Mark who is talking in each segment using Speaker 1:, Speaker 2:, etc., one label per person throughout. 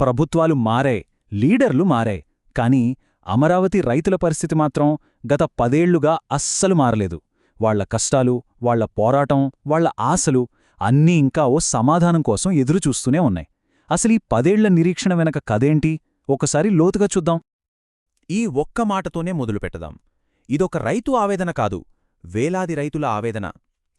Speaker 1: ప్రభుత్వాలు మారే లీడర్లు మారే కాని అమరావతి రైతుల పరిస్థితి మాత్రం గత పదేళ్ళుగా అస్సలు మారలేదు. వాళ్ళ కష్టాలు వాళ్ళ పోరాటం వాళ్ళ ఆశలు అన్నీ ఇంకా ఓ సమాధానం కోసం ఎదురుచూస్తూనే ఉన్నాయి. అసలీ పదేళ్ళ నిరీక్షణ వెనక కదేంటి ఒకసారి లోతుగా చూద్దాం.
Speaker 2: ఈ ఒక్క మాటతోనే మొదలుపెట్టదాం ఇదొక రైతు ఆవేదన కాదు వేలాది రైతుల ఆవేదన.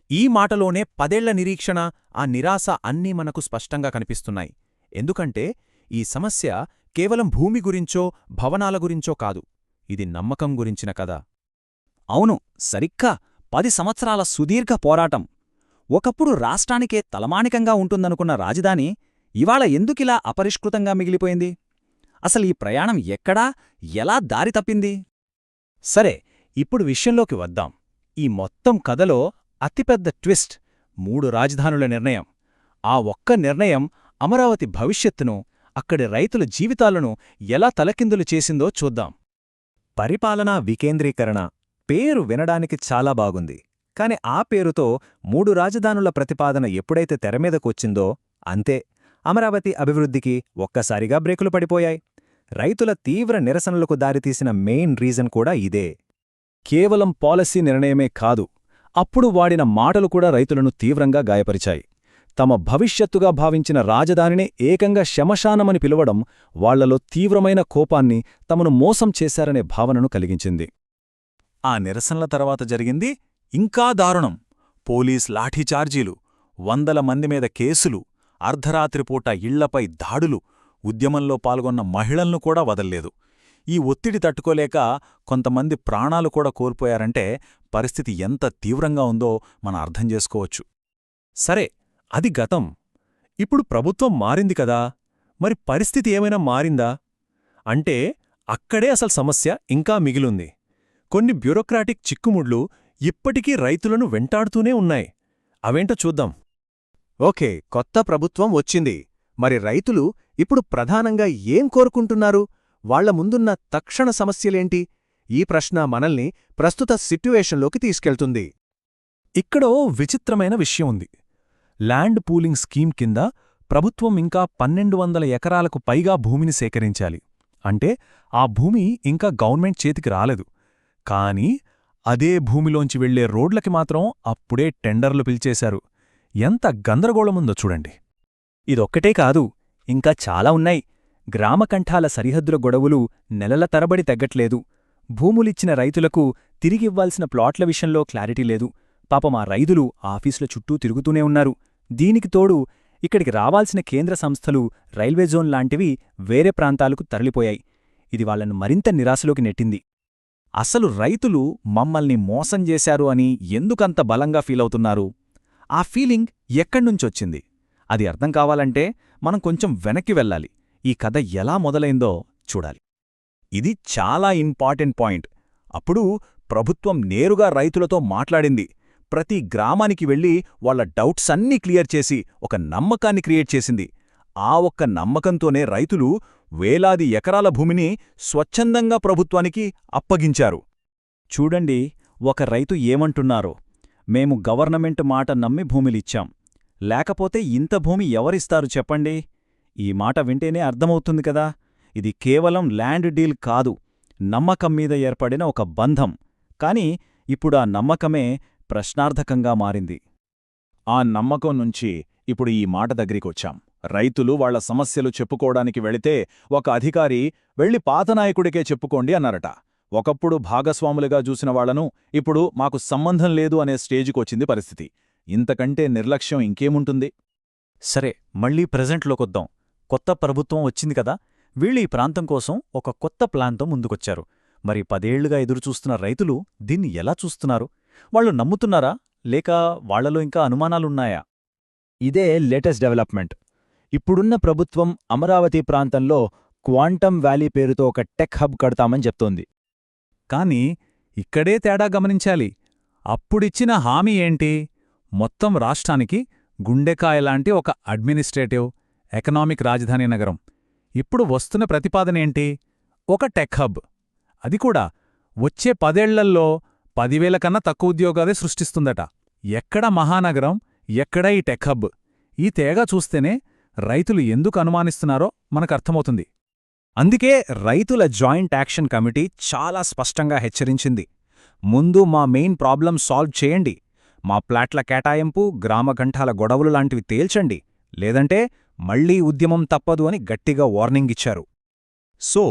Speaker 2: ఈ మాటలోనే పదేళ్ళ నిరీక్షణ ఆ నిరాశ అన్నీ మనకు స్పష్టంగా కనిపిస్తున్నాయి. ఎందుకంటే ఈ సమస్య కేవలం భూమి గురించో భవనాల గురించో కాదు. ఇది నమ్మకం గురించిన కథ.
Speaker 1: అవును సరిగ్గా పది సంవత్సరాల సుదీర్ఘ పోరాటం. ఒకప్పుడు రాష్ట్రానికే తలమానికంగా ఉంటుందనుకున్న రాజధాని ఇవాళ ఎందుకిలా అపరిష్కృతంగా మిగిలిపోయింది? అసలు ఈ ప్రయాణం ఎక్కడా ఎలా దారి తప్పింది? సరే ఇప్పుడు విషయంలోకి వద్దాం. ఈ మొత్తం కథలో అతిపెద్ద ట్విస్ట్ మూడు రాజధానుల నిర్ణయం. ఆ ఒక్క నిర్ణయం అమరావతి భవిష్యత్తును అక్కడి రైతుల జీవితాలను ఎలా తలకిందులు చేసిందో చూద్దాం. పరిపాలనా వికేంద్రీకరణ పేరు వినడానికి చాలా బాగుంది. కాని ఆ పేరుతో మూడు రాజధానుల ప్రతిపాదన ఎప్పుడైతే తెరమీదకొచ్చిందో అంతే అమరావతి అభివృద్ధికి ఒక్కసారిగా బ్రేకులు పడిపోయాయి. రైతుల తీవ్ర నిరసనలకు దారితీసిన మెయిన్ రీజన్ కూడా ఇదే. కేవలం పాలసీ నిర్ణయమే కాదు అప్పుడు వాడిన మాటలు కూడా రైతులను తీవ్రంగా గాయపరిచాయి. తమ భవిష్యత్తుగా భావించిన రాజధానినే ఏకంగా శమశానమని పిలవడం వాళ్ళలో తీవ్రమైన కోపాన్ని తమను మోసం చేశారనే భావనను కలిగించింది. ఆ నిరసనల తర్వాత జరిగింది ఇంకా దారుణం. పోలీస్ లాఠీచార్జీలు వందల మంది మీద కేసులు అర్ధరాత్రిపూట ఇళ్ళపై దాడులు ఉద్యమంలో పాల్గొన్న మహిళలను కూడా వదల్లేదు. ఈ ఒత్తిడి తట్టుకోలేక కొంతమంది ప్రాణాలు కూడా కోల్పోయారంటే పరిస్థితి ఎంత తీవ్రంగా ఉందో మనం అర్థం చేసుకోవచ్చు. సరే అది గతం. ఇప్పుడు ప్రభుత్వం మారింది కదా. మరి పరిస్థితి ఏమైనా మారిందా? అంటే అక్కడే అసలు సమస్య ఇంకా మిగిలుంది. కొన్ని బ్యూరోక్రాటిక్ చిక్కుముడ్లు ఇప్పటికీ రైతులను వెంటాడుతూనే ఉన్నాయి. అవేంటో చూద్దాం. ఓకే కొత్త ప్రభుత్వం వచ్చింది. మరి రైతులు ఇప్పుడు ప్రధానంగా ఏం కోరుకుంటున్నారు? వాళ్ళ ముందున్న తక్షణ సమస్యలేంటి? ఈ ప్రశ్న మనల్ని ప్రస్తుత సిట్యువేషన్లోకి తీసుకెళ్తుంది. ఇక్కడో విచిత్రమైన విషయం ఉంది. ల్యాండ్ పూలింగ్ స్కీమ్ కింద ప్రభుత్వం ఇంకా పన్నెండు వందల ఎకరాలకు పైగా భూమిని సేకరించాలి. అంటే ఆ భూమి ఇంకా గవర్నమెంట్ చేతికి రాలేదు. కానీ అదే భూమిలోంచి వెళ్ళే రోడ్లకి మాత్రం అప్పుడే టెండర్లు పిలిచేశారు. ఎంత గందరగోళముందో చూడండి. ఇదొక్కటే కాదు ఇంకా చాలా ఉన్నాయి. గ్రామకంఠాల సరిహద్దుల గొడవులు నెలల తరబడి తగ్గట్లేదు. భూములిచ్చిన రైతులకు తిరిగివ్వాల్సిన ప్లాట్ల విషయంలో క్లారిటీ లేదు. పాపం ఆ రైతులు ఆఫీసుల చుట్టూ తిరుగుతూనే ఉన్నారు. దీనికి తోడు ఇక్కడికి రావాల్సిన కేంద్ర సంస్థలు రైల్వే జోన్ లాంటివి వేరే ప్రాంతాలకు తరలిపోయాయి. ఇది వాళ్ళను మరింత నిరాశలోకి నెట్టింది. అసలు రైతులు మమ్మల్ని మోసం చేశారు అని ఎందుకంత బలంగా ఫీలవుతున్నారు ఆ ఫీలింగ్ ఎక్కడ్నుంచొచ్చింది? అది అర్థం కావాలంటే మనం కొంచెం వెనక్కి వెళ్ళాలి. ఈ కథ ఎలా మొదలైందో చూడాలి. ఇది చాలా ఇంపార్టెంట్ పాయింట్. అప్పుడు ప్రభుత్వం నేరుగా రైతులతో మాట్లాడింది. ప్రతి గ్రామానికి వెళ్ళి వాళ్ళ డౌట్స్ అన్నీ క్లియర్ చేసి ఒక నమ్మకాన్ని క్రియేట్ చేసింది. ఆ ఒక్క నమ్మకంతోనే రైతులు వేలాది ఎకరాల భూమిని స్వచ్ఛందంగా ప్రభుత్వానికి అప్పగించారు. చూడండి ఒక రైతు ఏమంటున్నారో. మేము గవర్నమెంట్ మాట నమ్మి భూమిలిచ్చాం. లేకపోతే ఇంత భూమి ఎవరిస్తారు చెప్పండి? ఈ మాట వింటేనే అర్థమవుతుంది కదా. ఇది కేవలం ల్యాండ్ డీల్ కాదు. నమ్మకం మీద ఏర్పడిన ఒక బంధం. కాని ఇప్పుడా నమ్మకమే ప్రశ్నార్థకంగా మారింది. ఆ నమ్మకం నుంచి ఇప్పుడు ఈ మాట దగ్గరికొచ్చాం. రైతులు వాళ్ళ సమస్యలు చెప్పుకోవడానికి వెళితే ఒక అధికారి వెళ్ళి పాతనాయకుడికే చెప్పుకోండి అన్నారట. ఒకప్పుడు భాగస్వాములుగా చూసిన వాళ్ళను ఇప్పుడు మాకు సంబంధం లేదు అనే స్టేజికొచ్చింది పరిస్థితి. ఇంతకంటే నిర్లక్ష్యం ఇంకేముంటుంది? సరే మళ్ళీ ప్రెజెంట్లోకొద్దాం. కొత్త ప్రభుత్వం వచ్చింది కదా వీళ్ళు ఈ ప్రాంతం కోసం ఒక కొత్త ప్లాన్తో ముందుకొచ్చారు. మరి పదేళ్ళుగా ఎదురుచూస్తున్న రైతులు దీన్ని ఎలా చూస్తున్నారు? వాళ్ళు నమ్ముతున్నారా? లేక వాళ్ళలో ఇంకా అనుమానాలున్నాయా? ఇదే లేటెస్ట్ డెవలప్మెంట్. ఇప్పుడున్న ప్రభుత్వం అమరావతి ప్రాంతంలో క్వాంటమ్ వ్యాలీ పేరుతో ఒక టెక్ హబ్ కడతామని చెప్తోంది. కాని ఇక్కడే తేడా గమనించాలి. అప్పుడిచ్చిన హామీ ఏంటి? మొత్తం రాష్ట్రానికి గుండెకాయలాంటి ఒక అడ్మినిస్ట్రేటివ్ ఎకనామిక్ రాజధాని నగరం. ఇప్పుడు వస్తున్న ప్రతిపాదనేంటి? ఒక టెక్ హబ్. అది కూడా వచ్చే పదేళ్ళల్లో పదివేల కన్నా తక్కువ ఉద్యోగాలే సృష్టిస్తుందట. ఎక్కడ మహానగరం ఎక్కడ ఈ టెక్ హబ్? ఈ తేగ చూస్తేనే
Speaker 3: రైతులు ఎందుకు అనుమానిస్తున్నారో మనకర్థమవుతుంది.
Speaker 1: అందుకే రైతుల జాయింట్ యాక్షన్ కమిటీ చాలా స్పష్టంగా హెచ్చరించింది. ముందు మా మెయిన్ ప్రాబ్లం సాల్వ్ చేయండి. మా ప్లాట్ల కేటాయింపు గ్రామ గంఠాల గొడవలు లాంటివి తేల్చండి. లేదంటే మళ్ళీ ఉద్యమం తప్పదు అని గట్టిగా వార్నింగ్ ఇచ్చారు.
Speaker 2: సో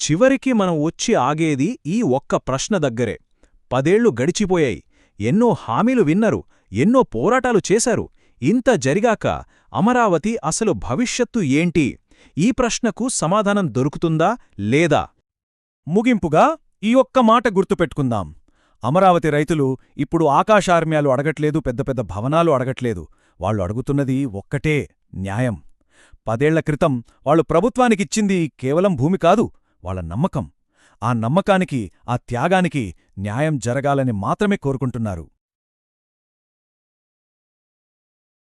Speaker 2: చివరికి మనం వచ్చి ఆగేది ఈ ఒక్క ప్రశ్న దగ్గరే. పదేళ్ళు గడిచిపోయాయి. ఎన్నో హామీలు విన్నరు. ఎన్నో పోరాటాలు చేశారు. ఇంత జరిగాక అమరావతి అసలు భవిష్యత్తు ఏంటి? ఈ ప్రశ్నకు సమాధానం దొరుకుతుందా లేదా? ముగింపుగా ఈ ఒక్క మాట గుర్తుపెట్టుకుందాం. అమరావతి రైతులు ఇప్పుడు ఆకాశార్మ్యాలు అడగట్లేదు పెద్ద పెద్ద భవనాలు అడగట్లేదు. వాళ్ళు అడుగుతున్నది ఒక్కటే న్యాయం. పదేళ్ళ క్రితం వాళ్ళు ప్రభుత్వానికిచ్చింది కేవలం భూమి కాదు వాళ్ళ నమ్మకం. ఆ నమ్మకానికి ఆ త్యాగానికి న్యాయం జరగాలని మాత్రమే కోరుకుంటున్నారు.